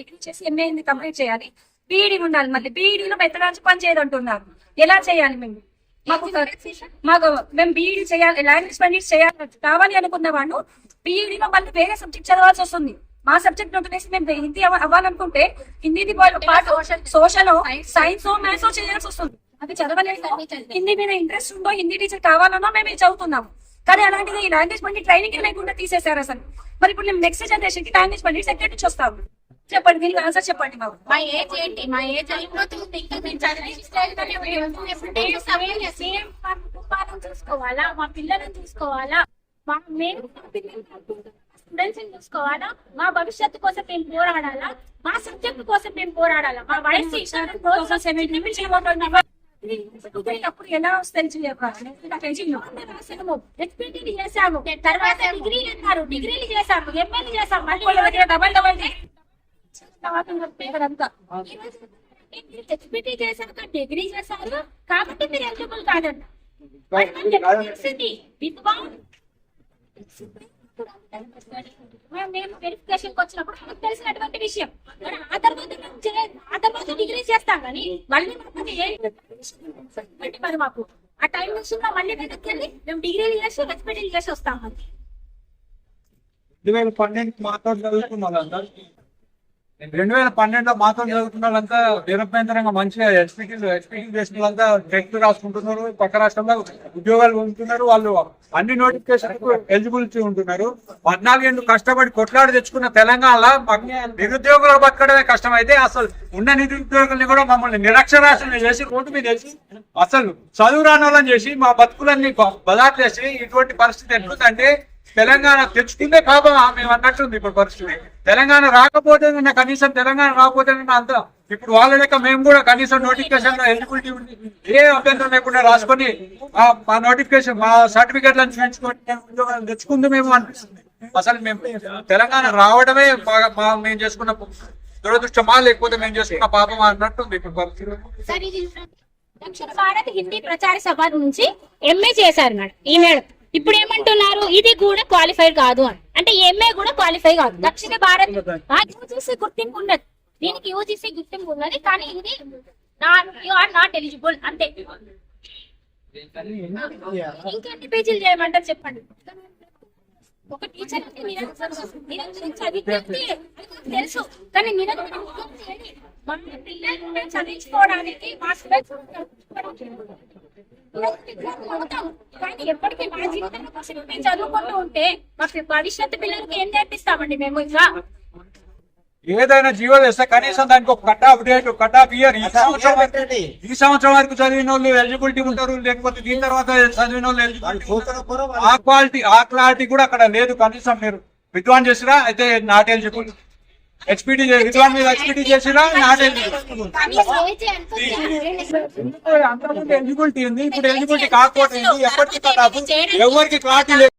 Degree చేసి MA complete చేయాలి. B Ed ఉండాలి మళ్ళీ. బీఈడీలో పెద్దడానికి పని చేయదంటున్నారు. ఎలా చేయాలి మేము? మాకు మాకు మేము బీఈడీ చేయాలి లాంగ్వేజ్ పండిట్ చేయాలి కావాలి అనుకున్న వాళ్ళు బీఈడీలో మళ్ళీ వేరే సబ్జెక్ట్ చదవాల్సి వస్తుంది. మా సబ్జెక్ట్ వదిలేసి మేము హిందీ అవ్వాలనుకుంటే హిందీ పాటు సోషల్ సైన్స్ మ్యాథ్స్ చేయాల్సి వస్తుంది. అది చదవలేదు. హిందీ మీద ఇంట్రెస్ట్ ఉందో హిందీ టీచర్ కావాలనో మేము చదువుతున్నాము. కానీ అలాంటిది ఈ లాంగ్వేజ్ పండి ట్రైనింగ్ లేకుండా తీసేశారు అసలు. మరి ఇప్పుడు మేము నెక్స్ట్ జనరేషన్కి లాంగ్వేజ్ పండి సెక్రటరీ నుంచి వస్తాము? చెప్పండి దీనికి ఆన్సర్ చెప్పండి మాకు. మా ఏజ్ ఏంటి? మా ఏజ్ అయిపోతుంది ఇంకా చదివే చూసుకోవాలా? మా పిల్లలను చూసుకోవాలా? మా మేము స్టూడెంట్స్ చూసుకోవాలా? మా భవిష్యత్తు కోసం మేము పోరాడాలా? మా సబ్జెక్ట్ కోసం మేము పోరాడాలా? మా వయసు కోసం సెవెంటీ అప్పుడు ఎలా వస్తాయి ఎక్స్పీటీ చేసాము తర్వాత డిగ్రీలు అన్నారు. డిగ్రీలు చేసాము ఎంఏలు చేసాము మళ్ళీ డబల్ హెచ్పిటి చేశాక డిగ్రీ చేశారు కాబట్టి మీరు ఎలిజిబుల్ కాదంట మేము- వెరిఫికేషన్ వచ్చినప్పుడు మనకు తెలిసినటువంటి విషయం ఆ తర్వాత ఆ తర్వాత డిగ్రీ చేస్తాం కానీ మళ్ళీ మాకు మరి మాకు ఆ టైం నుంచి మళ్ళీ వెనక్కి వెళ్ళి మేము డిగ్రీ చేసి హెచ్పిటీలు చేసి వస్తాం మరి రెండు వేల పన్నెండు మాతో రెండు వేల పన్నెండులో మాత్రం చదువుకున్న వాళ్ళంతా నిరభ్యంతరంగా మంచిగా ఎస్పీటీ ఎస్పీటీ చేసిన వాళ్ళంతా టెక్స్ట్ రాసుకుంటున్నారు. పక్క రాష్ట్రంలో ఉద్యోగాలు పొందుతున్నారు. వాళ్ళు అన్ని నోటిఫికేషన్ ఎలిజిబిలిటీ ఉంటున్నారు. పద్నాలుగేళ్ళు కష్టపడి కొట్లాడి తెచ్చుకున్న తెలంగాణలో నిరుద్యోగులు బతకడమే కష్టమైతే అసలు ఉన్న నిరుద్యోగుల్ని కూడా మమ్మల్ని నిరక్షరాశులు చేసి రోడ్డు మీద వేసి అసలు చదువు రాని వాళ్ళని చేసి మా బతుకులన్నీ బదాట్ చేసి ఇటువంటి పరిస్థితి ఎట్లుందంటే తెలంగాణ తెచ్చుకుందే కాబా మేము అన్నట్టుంది ఇప్పుడు పరిస్థితి. తెలంగాణ రాకపోతే కనీసం తెలంగాణ రాకపోతే అంత. ఇప్పుడు వాళ్ళ లెక్క మేము కూడా కనీసం నోటిఫికేషన్ ఎలిజిబిలిటీ ఉంది. ఏ అభ్యంతరం లేకుండా రాసుకొని మా నోటిఫికేషన్ మా సర్టిఫికేట్లను చూపించుకొని మేము ఉద్యోగాలు తెచ్చుకుంది మేము అనిపిస్తుంది. అసలు మేము తెలంగాణ రావడమే బాగా మా మేము చేసుకున్న దురదృష్టమా లేకపోతే మేము చేసుకున్న పాపం అన్నట్టుంది ఇప్పుడు పరిస్థితి. సార్ దక్షిణ భారత్ హిందీ ప్రచార సభ నుంచి ఎంఏ చేశారు మేడం ఈ మేడం. ఇప్పుడు ఏమంటున్నారు? ఇది కూడా క్వాలిఫైడ్ కాదు అని. అంటే ఎంఏ కూడా క్వాలిఫై కాదు. దక్షిణ భారత్ యూజీసీ గుర్తింపు ఉన్నది. దీనికి యూజీసీ గుర్తింపు ఉన్నది కానీ ఇది యు ఆర్ నాట్ ఎలిజిబుల్ అంతే. ఇంకెన్ని పేజీలు చేయమంటారు చెప్పండి. ఒక టీచర్ తెలుసు కానీ చదివించుకోవడానికి మా కానీ ఎప్పటికీ మా మేము చదువుకుంటూ ఉంటే మా భవిష్యత్తు పిల్లలకి ఏం నేర్పిస్తామండి మేము ఇంకా ఏదైనా జీవో వేస్తే కనీసం దానికి ఒక cut off date cut off year ఈ సంవత్సరం వరకు ఈ సంవత్సరం వరకు చదివిన వాళ్ళు ఎలిజిబిలిటీ ఉంటారు లేకపోతే దీని తర్వాత చదివిన వాళ్ళు eligibility. ఆ క్వాలిటీ ఆ క్లారిటీ కూడా అక్కడ లేదు. కనీసం మీరు విద్వాన్ చేసిరా? అయితే నాట్ ఎలిజిబుల్ హెచ్పిటి విద్వాన్ మీద హెచ్పిటి చేసిరా నాట్ ఎలిజిబుల్ అంతకుముందు ఎలిజిబిలిటీ ఉంది. ఇప్పుడు ఎలిజిబిలిటీ కాకపోతే? ఎప్పటికీ ఎవరికి క్లారిటీ లేదు.